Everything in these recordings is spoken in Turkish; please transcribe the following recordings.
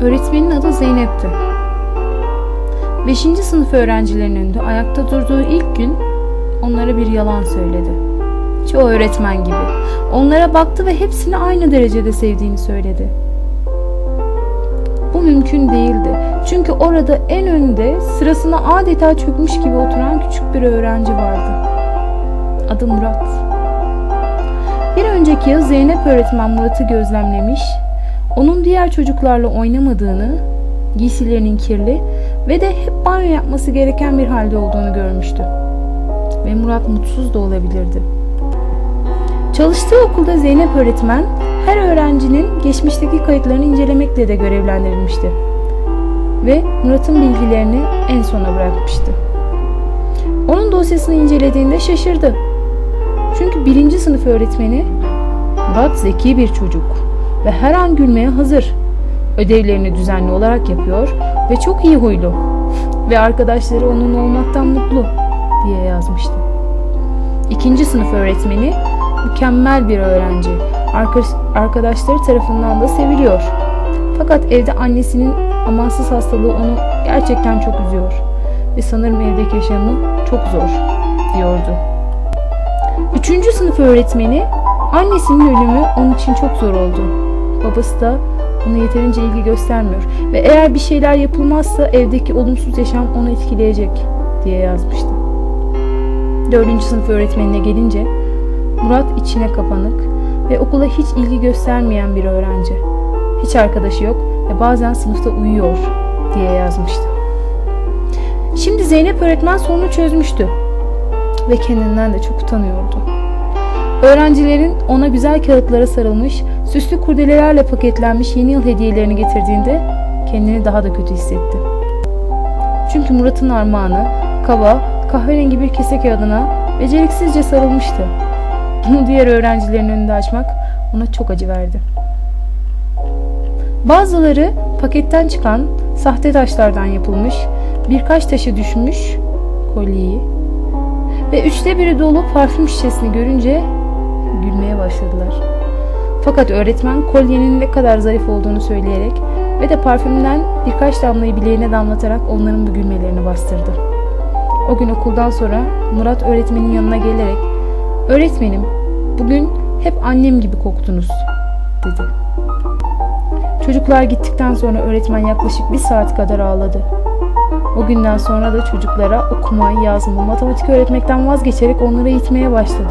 Öğretmenin adı Zeynep'ti. 5. sınıf öğrencilerinin önünde ayakta durduğu ilk gün onlara bir yalan söyledi. Çoğu öğretmen gibi. Onlara baktı ve hepsini aynı derecede sevdiğini söyledi. Bu mümkün değildi. Çünkü orada en önde sırasına adeta çökmüş gibi oturan küçük bir öğrenci vardı. Adı Murat. Bir önceki yıl Zeynep öğretmen Murat'ı gözlemlemiş, onun diğer çocuklarla oynamadığını, giysilerinin kirli ve de hep banyo yapması gereken bir halde olduğunu görmüştü. Ve Murat mutsuz da olabilirdi. Çalıştığı okulda Zeynep öğretmen her öğrencinin geçmişteki kayıtlarını incelemekle de görevlendirilmişti. Ve Murat'ın bilgilerini en sona bırakmıştı. Onun dosyasını incelediğinde şaşırdı. Çünkü birinci sınıf öğretmeni Murat zeki bir çocuk ve her an gülmeye hazır. Ödevlerini düzenli olarak yapıyor ve çok iyi huylu ve arkadaşları onunla olmaktan mutlu diye yazmıştı. İkinci sınıf öğretmeni mükemmel bir öğrenci. Arkadaşları tarafından da seviliyor. Fakat evde annesinin amansız hastalığı onu gerçekten çok üzüyor. Ve sanırım evdeki yaşamı çok zor diyordu. Üçüncü sınıf öğretmeni annesinin ölümü onun için çok zor oldu. Babası da ona yeterince ilgi göstermiyor ve eğer bir şeyler yapılmazsa evdeki olumsuz yaşam onu etkileyecek diye yazmıştı. Dördüncü sınıf öğretmenine gelince Murat içine kapanık ve okula hiç ilgi göstermeyen bir öğrenci. Hiç arkadaşı yok ve bazen sınıfta uyuyor diye yazmıştı. Şimdi Zeynep öğretmen sorunu çözmüştü ve kendinden de çok utanıyordu. Öğrencilerin ona güzel kağıtlara sarılmış, süslü kurdelelerle paketlenmiş yeni yıl hediyelerini getirdiğinde kendini daha da kötü hissetti. Çünkü Murat'ın armağanı kaba, kahverengi bir kese kağıdına beceriksizce sarılmıştı. Bunu diğer öğrencilerin önünde açmak ona çok acı verdi. Bazıları paketten çıkan sahte taşlardan yapılmış birkaç taşı düşmüş kolyeyi ve üçte biri dolu parfüm şişesini görünce gülmeye başladılar. Fakat öğretmen kolyenin ne kadar zarif olduğunu söyleyerek ve de parfümden birkaç damlayı bileğine damlatarak onların bu gülmelerini bastırdı. O gün okuldan sonra Murat öğretmenin yanına gelerek Öğretmenim, bugün hep annem gibi koktunuz, dedi. Çocuklar gittikten sonra öğretmen yaklaşık bir saat kadar ağladı. O günden sonra da çocuklara okuma, yazma, matematik öğretmekten vazgeçerek onları eğitmeye başladı.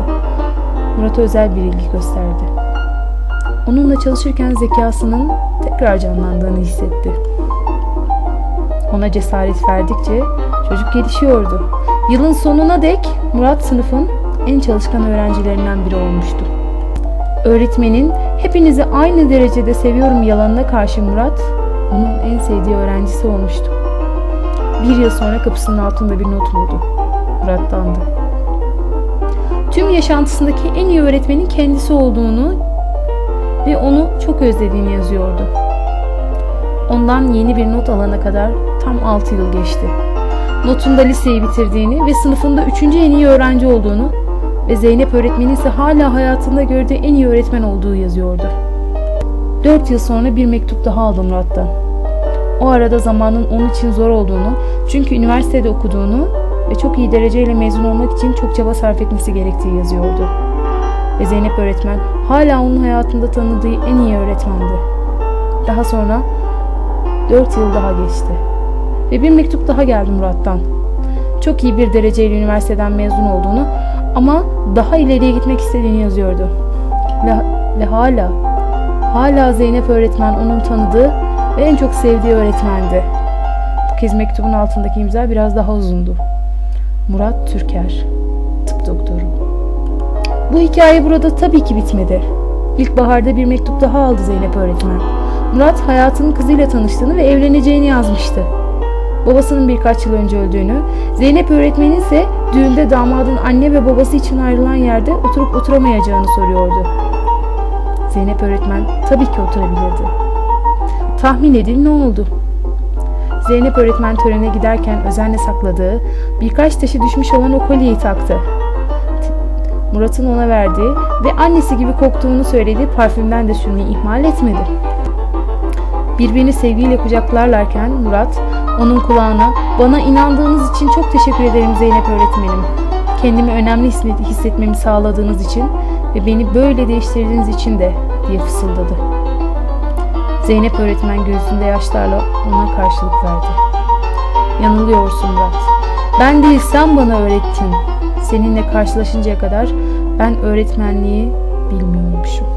Murat'a özel bir ilgi gösterdi. Onunla çalışırken zekasının tekrar canlandığını hissetti. Ona cesaret verdikçe çocuk gelişiyordu. Yılın sonuna dek Murat sınıfın en çalışkan öğrencilerinden biri olmuştu. Öğretmenin hepinizi aynı derecede seviyorum yalanına karşı Murat onun en sevdiği öğrencisi olmuştu. Bir yıl sonra kapısının altında bir not buldu. Murat'tandı. Tüm yaşantısındaki en iyi öğretmenin kendisi olduğunu ve onu çok özlediğini yazıyordu. Ondan yeni bir not alana kadar tam 6 yıl geçti. Notunda liseyi bitirdiğini ve sınıfında 3. en iyi öğrenci olduğunu ve Zeynep öğretmenin ise hala hayatında gördüğü en iyi öğretmen olduğu yazıyordu. Dört yıl sonra bir mektup daha aldım Murat'tan. O arada zamanın onun için zor olduğunu, çünkü üniversitede okuduğunu ve çok iyi dereceyle mezun olmak için çok çaba sarf etmesi gerektiği yazıyordu. Ve Zeynep öğretmen hala onun hayatında tanıdığı en iyi öğretmendi. Daha sonra dört yıl daha geçti. Ve bir mektup daha geldi Murat'tan. Çok iyi bir dereceyle üniversiteden mezun olduğunu ama daha ileriye gitmek istediğini yazıyordu. Ve, ve hala, hala Zeynep öğretmen onun tanıdığı ve en çok sevdiği öğretmendi. Bu kez mektubun altındaki imza biraz daha uzundu. Murat Türker, tıp doktoru. Bu hikaye burada tabii ki bitmedi. İlkbaharda bir mektup daha aldı Zeynep öğretmen. Murat hayatının kızıyla tanıştığını ve evleneceğini yazmıştı babasının birkaç yıl önce öldüğünü, Zeynep öğretmenin ise düğünde damadın anne ve babası için ayrılan yerde oturup oturamayacağını soruyordu. Zeynep öğretmen tabii ki oturabilirdi. Tahmin edin ne oldu? Zeynep öğretmen törene giderken özenle sakladığı, birkaç taşı düşmüş olan o kolyeyi taktı. Murat'ın ona verdiği ve annesi gibi koktuğunu söylediği parfümden de sürmeyi ihmal etmedi. Birbirini sevgiyle kucaklarlarken Murat onun kulağına bana inandığınız için çok teşekkür ederim Zeynep öğretmenim. Kendimi önemli hisset- hissetmemi sağladığınız için ve beni böyle değiştirdiğiniz için de diye fısıldadı. Zeynep öğretmen gözünde yaşlarla ona karşılık verdi. Yanılıyorsun Murat. Ben değil sen bana öğrettin. Seninle karşılaşıncaya kadar ben öğretmenliği bilmiyormuşum.